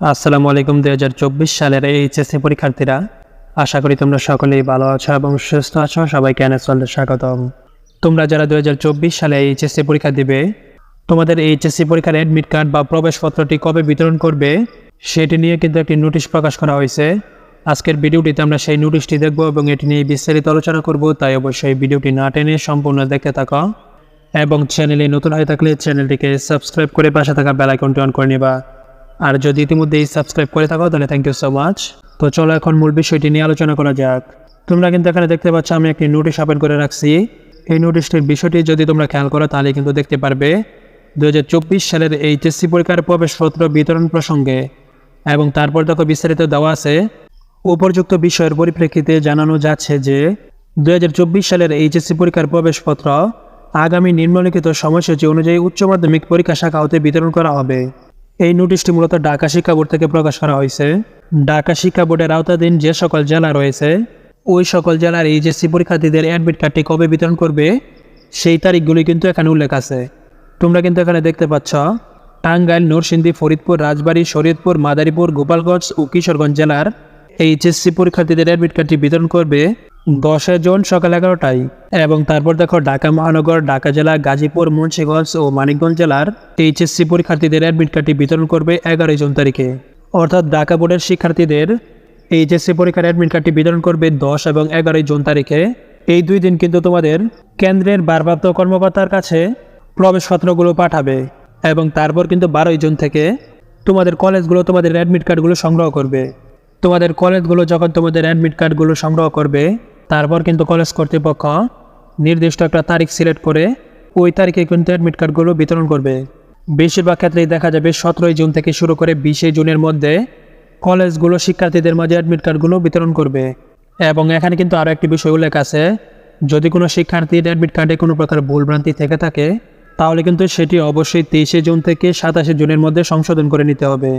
আসসালামু আলাইকুম, দুই হাজার চব্বিশ সালের এইচএসসি পরীক্ষার্থীরা। আশা করি তোমরা সকলেই ভালো আছো এবং সুস্থ আছো। সবাইকে এনএসওয়ালদের স্বাগতম। তোমরা যারা দুই হাজার চব্বিশ সালে এইচএসসি পরীক্ষা দিবে, তোমাদের এইচএসসি পরীক্ষার অ্যাডমিট কার্ড বা প্রবেশপত্রটি কবে বিতরণ করবে, সেটি নিয়ে কিন্তু একটি নোটিশ প্রকাশ করা হয়েছে। আজকের ভিডিওটিতে আমরা সেই নোটিশটি দেখব এবং এটি নিয়ে বিস্তারিত আলোচনা করব, তাই অবশ্যই ভিডিওটি না টেনে সম্পূর্ণ দেখতে থাকো। এবং চ্যানেলে নতুন হয়ে থাকলে চ্যানেলটিকে সাবস্ক্রাইব করে পাশে থাকা বেল আইকনটি অন করে নিবা। আর যদি ইতিমধ্যেই সাবস্ক্রাইব করে থাকো, তাহলে থ্যাংক ইউ সো মাচ তো চলো এখন মূল বিষয়টি নিয়ে আলোচনা করা যাক। তোমরা কিন্তু এখানে দেখতে পাচ্ছ, আমি একটি নোটিশ ওপেন করে রাখছি। এই নোটিশটির বিষয়টি যদি তোমরা খেয়াল করো তাহলে কিন্তু দেখতে পারবে। দু হাজার চব্বিশ সালের এইচএসসি পরীক্ষার প্রবেশপত্র বিতরণ প্রসঙ্গে এবং তারপর দেখো বিস্তারিত দেওয়া আছে। উপযুক্ত বিষয়ের পরিপ্রেক্ষিতে জানানো যাচ্ছে যে, দুহাজার চব্বিশ সালের এইচএসসি পরীক্ষার প্রবেশপত্র আগামী নিম্নলিখিত সময়সূচি অনুযায়ী উচ্চ মাধ্যমিক পরীক্ষা শাখা হতে বিতরণ করা হবে। এই নোটিশটি মূলত ঢাকা শিক্ষা বোর্ড থেকে প্রকাশ করা হয়েছে। ঢাকা শিক্ষা বোর্ডের আওতাধীন যে সকল জেলা রয়েছে, ওই সকল জেলার এইচএসসি পরীক্ষার্থীদের অ্যাডমিট কার্ডটি কবে বিতরণ করবে, সেই তারিখগুলি কিন্তু এখানে উল্লেখ আছে। তোমরা কিন্তু এখানে দেখতে পাচ্ছ, টাঙ্গাইল, নরসিংদী, ফরিদপুর, রাজবাড়ী, শরীয়তপুর, মাদারীপুর, গোপালগঞ্জ ও কিশোরগঞ্জ জেলার এইচএসসি পরীক্ষার্থীদের অ্যাডমিট কার্ডটি বিতরণ করবে। দশে জুন সকাল এগারোটায়। এবং তারপর দেখো ঢাকা মহানগর, ঢাকা জেলা, গাজীপুর, মুন্সিগঞ্জ ও মানিকগঞ্জ জেলার এইচএসসি পরীক্ষার্থীদের অ্যাডমিট কার্ডটি বিতরণ করবে এগারোই জুন তারিখে। অর্থাৎ ঢাকা বোর্ডের শিক্ষার্থীদের এইচএসসি পরীক্ষার অ্যাডমিট কার্ডটি বিতরণ করবে দশ এবং এগারোই জুন তারিখে। এই দুই দিন কিন্তু তোমাদের কেন্দ্রের ভারপ্রাপ্ত কর্মকর্তার কাছে প্রবেশপত্রগুলো পাঠাবে এবং তারপর কিন্তু বারোই জুন থেকে তোমাদের কলেজগুলো তোমাদের অ্যাডমিট কার্ডগুলো সংগ্রহ করবে। তোমাদের কলেজগুলো যখন তোমাদের অ্যাডমিট কার্ডগুলো সংগ্রহ করবে তারপর কিন্তু কলেজ কর্তৃপক্ষ নির্দিষ্ট একটা তারিখ সিলেক্ট করে ওই তারিখে কিন্তু অ্যাডমিট কার্ডগুলো বিতরণ করবে। বেশিরভাগ ক্ষেত্রেই দেখা যাবে সতেরোই জুন থেকে শুরু করে বিশে জুনের মধ্যে কলেজগুলো শিক্ষার্থীদের মাঝে অ্যাডমিট কার্ডগুলো বিতরণ করবে। এবং এখানে কিন্তু আরও একটি বিষয় উল্লেখ আছে, যদি কোনো শিক্ষার্থীর অ্যাডমিট কার্ডে কোনো প্রকার ভুলভ্রান্তি থেকে থাকে, তাহলে কিন্তু সেটি অবশ্যই তেইশে জুন থেকে সাতাশে জুনের মধ্যে সংশোধন করে নিতে হবে।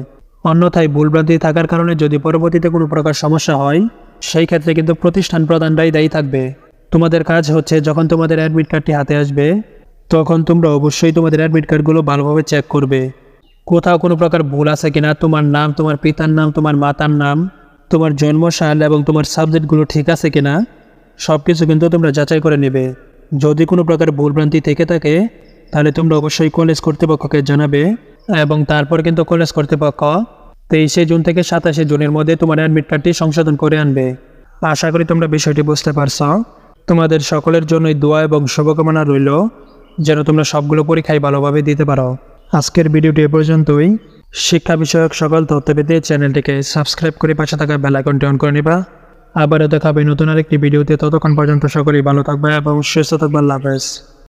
অন্যথায় ভুলভ্রান্তি থাকার কারণে যদি পরবর্তীতে কোনো প্রকার সমস্যা হয় সেই ক্ষেত্রে কিন্তু প্রতিষ্ঠান প্রদানটাই দায়ী থাকবে। তোমাদের কাজ হচ্ছে যখন তোমাদের অ্যাডমিট কার্ডটি হাতে আসবে, তখন তোমরা অবশ্যই তোমাদের অ্যাডমিট কার্ডগুলো ভালোভাবে চেক করবে। কোথাও কোনো প্রকার ভুল আছে কিনা, তোমার নাম, তোমার পিতার নাম, তোমার মাতার নাম, তোমার জন্মসাল এবং তোমার সাবজেক্টগুলো ঠিক আছে কিনা সব কিছু কিন্তু তোমরা যাচাই করে নেবে। যদি কোনো প্রকার ভুলভ্রান্তি থেকে থাকে, তাহলে তোমরা অবশ্যই কলেজ কর্তৃপক্ষকে জানাবে এবং তারপর কিন্তু কলেজ কর্তৃপক্ষ তেইশে জুন থেকে সাতাশে জুনের মধ্যে তোমার অ্যাডমিট কার্ডটি সংশোধন করে আনবে। আশা করি তোমরা বিষয়টি বুঝতে পারছ। তোমাদের সকলের জন্যই দোয়া এবং শুভকামনা রইল, যেন তোমরা সবগুলো পরীক্ষায় ভালোভাবে দিতে পারো। আজকের ভিডিওটি এ পর্যন্তই। শিক্ষা বিষয়ক সকল তথ্য পেতে চ্যানেলটিকে সাবস্ক্রাইব করে পাশে থাকা বেল আইকনটি অন করে নিবা। আবারও দেখাবে নতুন আরেকটি ভিডিওতে, ততক্ষণ পর্যন্ত সকলেই ভালো থাকবে এবং সুস্থ থাকবে। আল্লাহ